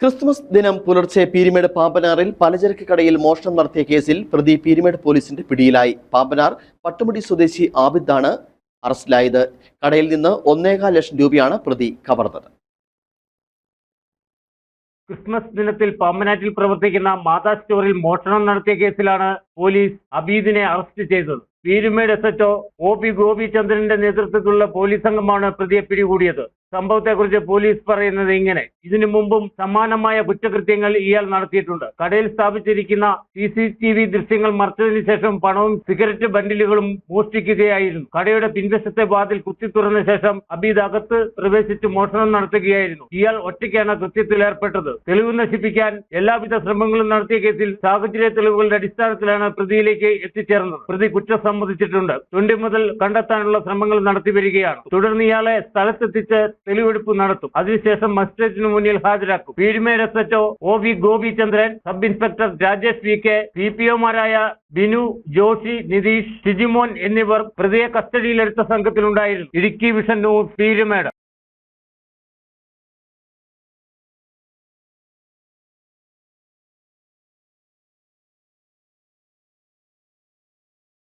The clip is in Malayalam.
ക്രിസ്തുമസ് ദിനം പുലർച്ചെ പീരിമേട് പാമ്പനാറിൽ പലചരക്ക് കടയിൽ മോഷണം നടത്തിയ കേസിൽ പ്രതി പീരിമേട് പോലീസിന്റെ പിടിയിലായി. പാമ്പനാർ പട്ടുമുടി സ്വദേശി ആബിദാണ് അറസ്റ്റിലായത്. കടയിൽ നിന്ന് ഒന്നേകാൽ ലക്ഷം രൂപയാണ് പ്രതി കവർന്നത്. ക്രിസ്മസ് ദിനത്തിൽ പാമ്പനാറ്റിൽ പ്രവർത്തിക്കുന്ന മാതാ സ്റ്റോറിൽ മോഷണം നടത്തിയ കേസിലാണ് പോലീസ് അബീദിനെ അറസ്റ്റ് ചെയ്തത്. Peermade S HO O P ഗോപിചന്ദ്രന്റെ നേതൃത്വത്തിലുള്ള പോലീസ് സംഘമാണ് പ്രതിയെ പിടികൂടിയത്. സംഭവത്തെക്കുറിച്ച് പോലീസ് പറയുന്നത് ഇങ്ങനെ. ഇതിനു മുമ്പും സമാനമായ കുറ്റകൃത്യങ്ങൾ ഇയാൾ നടത്തിയിട്ടുണ്ട്. കടയിൽ സ്ഥാപിച്ചിരിക്കുന്ന സി സി ടി വി ദൃശ്യങ്ങൾ മറച്ചതിനു ശേഷം പണവും സിഗരറ്റ് ബണ്ടിലുകളും മോഷ്ടിക്കുകയായിരുന്നു. കടയുടെ പിൻവശത്തെ വാതിൽ കുത്തി തുറന്ന ശേഷം അബീദ് അകത്ത് പ്രവേശിച്ച് മോഷണം നടത്തുകയായിരുന്നു. ഇയാൾ ഒറ്റയ്ക്കാണ് കൃത്യത്തിൽ ഏർപ്പെട്ടത്. തെളിവ് നശിപ്പിക്കാൻ എല്ലാവിധ ശ്രമങ്ങളും നടത്തിയ കേസിൽ സാഹചര്യ തെളിവുകളുടെ അടിസ്ഥാനത്തിലാണ് പ്രതിയിലേക്ക് എത്തിച്ചേർന്നത്. പ്രതി കുറ്റം സമ്മതിച്ചിട്ടുണ്ട്. തൊണ്ടി മുതൽ കണ്ടെത്താനുള്ള ശ്രമങ്ങൾ നടത്തി വരികയാണ് തുടർന്ന് ഇയാളെ സ്ഥലത്തെത്തിച്ച് തെളിവെടുപ്പ് നടത്തും. അതിനുശേഷം മജിസ്ട്രേറ്റിന് മുന്നിൽ ഹാജരാക്കും. Peermade S O V Gopichandran sub inspector Rajesh V K C P ഒമാരായ Binu Joshi Nitish Shijimon എന്നിവർ പ്രതിയെ കസ്റ്റഡിയിലെടുത്ത സംഘത്തിലുണ്ടായിരുന്നു. Idukki vision news Peermade.